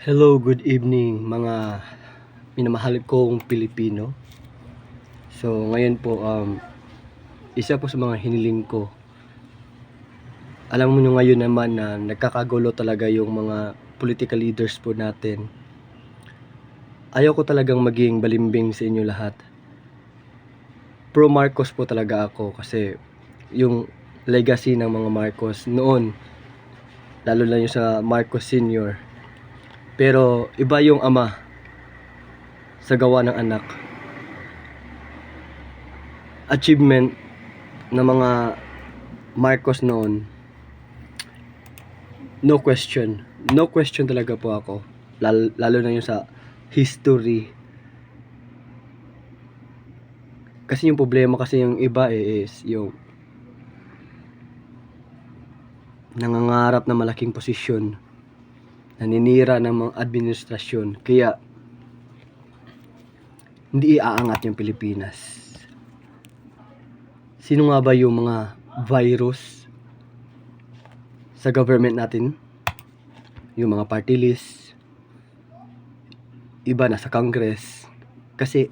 Hello, good evening mga minamahal kong Pilipino. So, ngayon po, um, isa po sa mga hiniling ko. Alam mo nyo ngayon naman na nagkakagulo talaga yung mga political leaders po natin. Ayaw ko talagang maging balimbing sa inyo lahat. Pro Marcos po talaga ako kasi yung legacy ng mga Marcos noon, lalo na yung sa Marcos Senior, pero iba yung ama sa gawa ng anak. Achievement ng mga Marcos noon, no question. No question talaga po ako. Lalo, lalo na yung sa history. Kasi yung problema kasi yung iba eh, is yung nangangarap na malaking posisyon naninira ng mga administrasyon. Kaya, hindi iaangat yung Pilipinas. Sino nga ba yung mga virus sa government natin? Yung mga party list, iba na sa Congress. Kasi,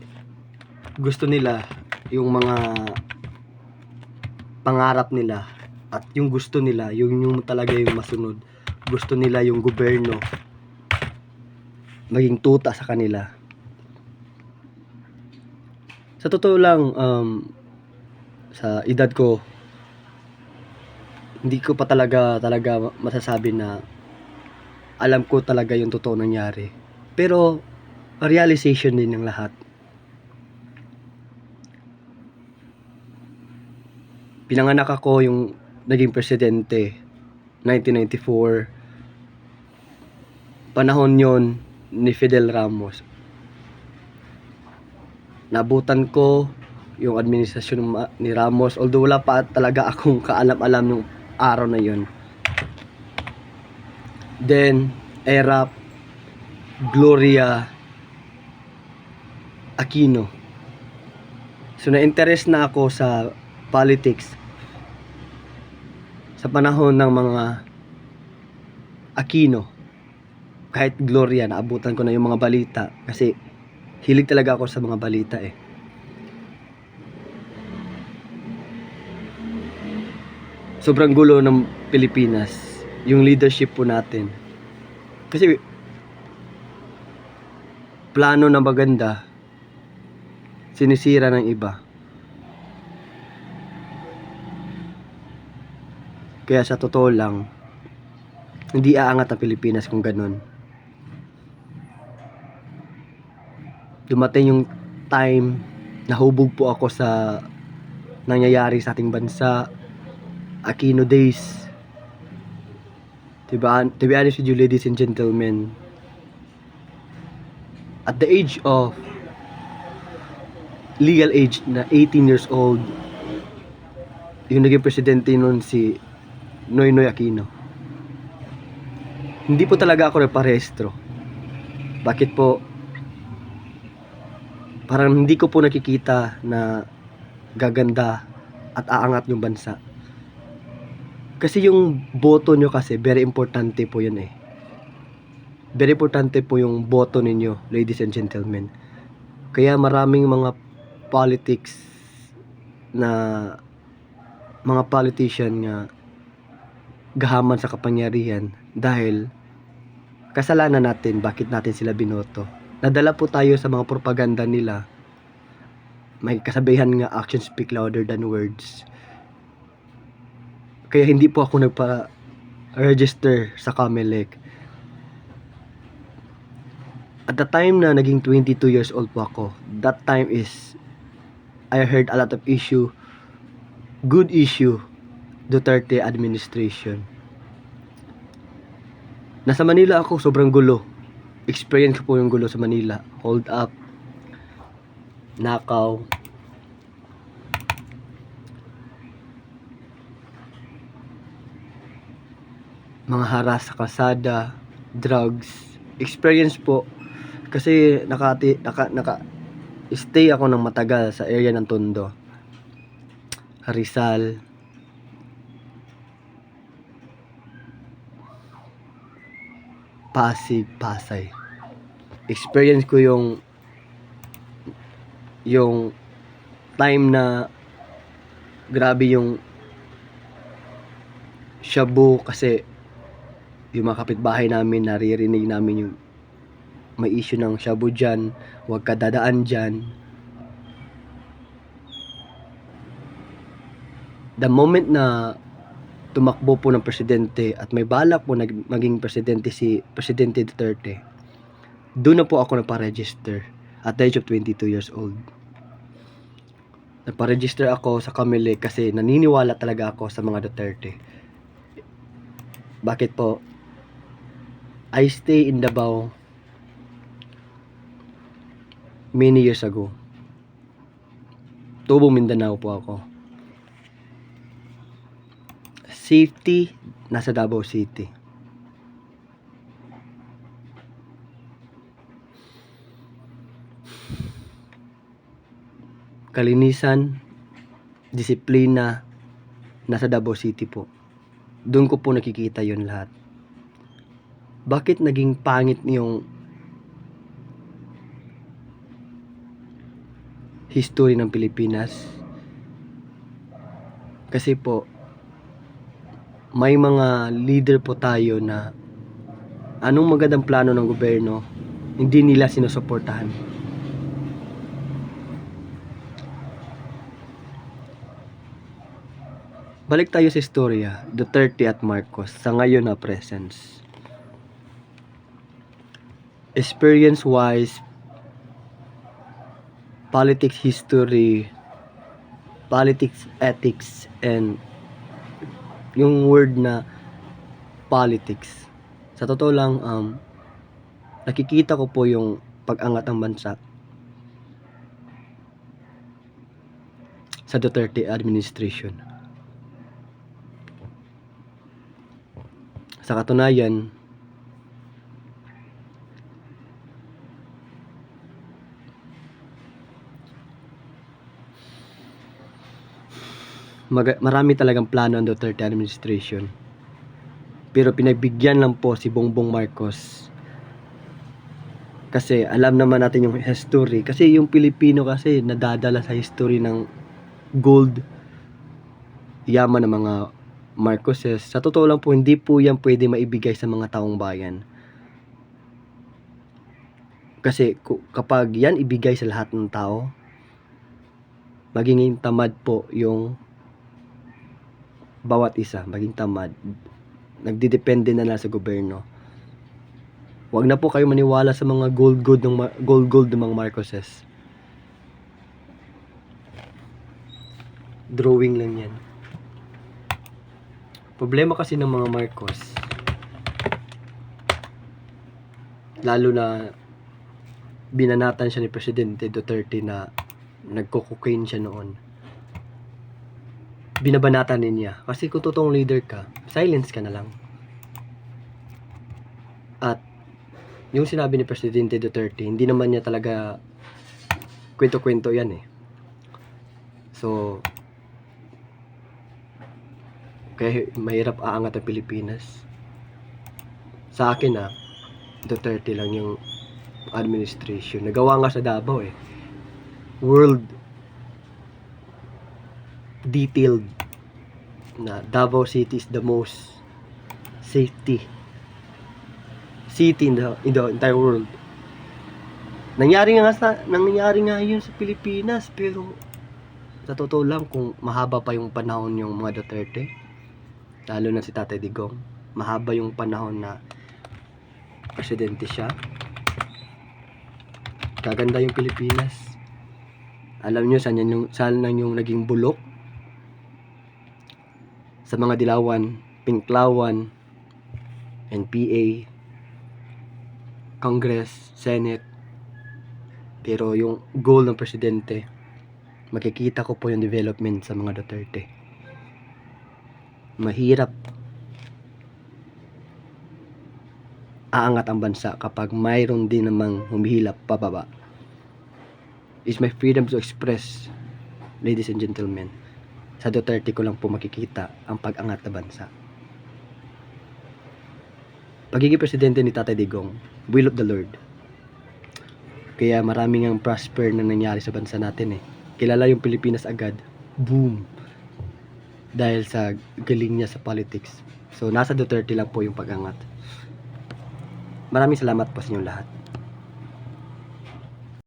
gusto nila yung mga pangarap nila at yung gusto nila, yung, yung talaga yung masunod gusto nila yung gobyerno maging tuta sa kanila. Sa totoo lang, um, sa edad ko, hindi ko pa talaga talaga masasabi na alam ko talaga yung totoo nangyari. Pero, realization din ng lahat. Pinanganak ako yung naging presidente 1994 panahon yon ni Fidel Ramos. Nabutan ko yung administrasyon ni Ramos although wala pa talaga akong kaalam-alam nung araw na yon. Then era Gloria Aquino. So na-interest na ako sa politics sa panahon ng mga Aquino kahit Gloria naabutan ko na yung mga balita kasi hilig talaga ako sa mga balita eh. Sobrang gulo ng Pilipinas yung leadership po natin. Kasi plano na maganda sinisira ng iba. Kaya sa totoo lang, hindi aangat ang Pilipinas kung ganun. Dumating yung time na hubog po ako sa nangyayari sa ating bansa. Aquino days. Diba, to be honest with you ladies and gentlemen, at the age of legal age na 18 years old, yung naging presidente nun si Noynoy Aquino. Hindi po talaga ako nagparehistro. Bakit po? Parang hindi ko po nakikita na gaganda at aangat yung bansa. Kasi yung boto nyo kasi, very importante po yun eh. Very importante po yung boto ninyo, ladies and gentlemen. Kaya maraming mga politics na mga politician nga gahaman sa kapangyarihan dahil kasalanan natin bakit natin sila binoto. Nadala po tayo sa mga propaganda nila. May kasabihan nga actions speak louder than words. Kaya hindi po ako nagpa-register sa Comelec. At the time na naging 22 years old po ako, that time is I heard a lot of issue, good issue Duterte administration. Nasa Manila ako, sobrang gulo. Experience ko po yung gulo sa Manila. Hold up. Nakaw. Mga haras sa kalsada, drugs. Experience po. Kasi nakati, naka, naka, stay ako ng matagal sa area ng Tondo. Rizal, Pasig, Pasay. Experience ko yung yung time na grabe yung shabu kasi yung mga kapitbahay namin naririnig namin yung may issue ng shabu dyan huwag ka dadaan dyan. The moment na tumakbo po ng presidente at may balak po nag, maging presidente si Presidente Duterte doon na po ako nagpa-register at the age of 22 years old nagpa-register ako sa Camille kasi naniniwala talaga ako sa mga Duterte. Bakit po? I stay in Davao many years ago. Tubong Mindanao po ako. Safety, nasa Davao City. Kalinisan, disiplina, nasa Davao City po. Doon ko po nakikita yon lahat. Bakit naging pangit yung history ng Pilipinas? Kasi po, may mga leader po tayo na anong magandang plano ng gobyerno, hindi nila sinusuportahan. Balik tayo sa istorya, Duterte at Marcos sa ngayon na presence. Experience-wise, politics history, politics ethics, and yung word na politics. Sa totoo lang, um, nakikita ko po yung pag-angat ng bansa sa Duterte administration. Sa katunayan, mag- marami talagang plano ang Duterte administration. Pero pinagbigyan lang po si Bongbong Marcos. Kasi alam naman natin yung history. Kasi yung Pilipino kasi nadadala sa history ng gold, yaman ng mga Marcoses. Sa totoo lang po, hindi po yan pwede maibigay sa mga taong bayan. Kasi kapag yan ibigay sa lahat ng tao, magiging tamad po yung bawat isa, maging tamad. Nagdidepende na lang sa gobyerno. Huwag na po kayo maniwala sa mga gold gold ng gold gold ng mga Marcoses. Drawing lang yan. Problema kasi ng mga Marcos, lalo na binanatan siya ni Presidente Duterte na nagko-cocaine siya noon. Binabanatan din niya. Kasi kung totoong leader ka, silence ka na lang. At yung sinabi ni Presidente Duterte, hindi naman niya talaga kwento-kwento yan eh. So, kaya mahirap aangat ang Pilipinas. Sa akin ah, Duterte lang yung administration. Nagawa nga sa Davao eh. World detailed na Davao City is the most safety city in the, in the entire world. Nangyari nga sa nangyari nga yun sa Pilipinas pero sa totoo lang kung mahaba pa yung panahon yung mga Duterte lalo na si Tatay Digong. Mahaba yung panahon na presidente siya. Kaganda yung Pilipinas. Alam nyo saan, yung, saan lang yung naging bulok? Sa mga dilawan Pinklawan NPA Congress Senate. Pero yung goal ng presidente makikita ko po yung development sa mga Duterte mahirap aangat ang bansa kapag mayroon din namang humihilap pababa. Is my freedom to express, ladies and gentlemen. Sa Duterte ko lang po makikita ang pag-angat na bansa. pagiging presidente ni Tatay Digong, will of the Lord. Kaya maraming ang prosper na nangyari sa bansa natin eh. Kilala yung Pilipinas agad. Boom! Dahil sa galing niya sa politics. So, nasa Duterte lang po yung pag-angat. Maraming salamat po sa inyong lahat.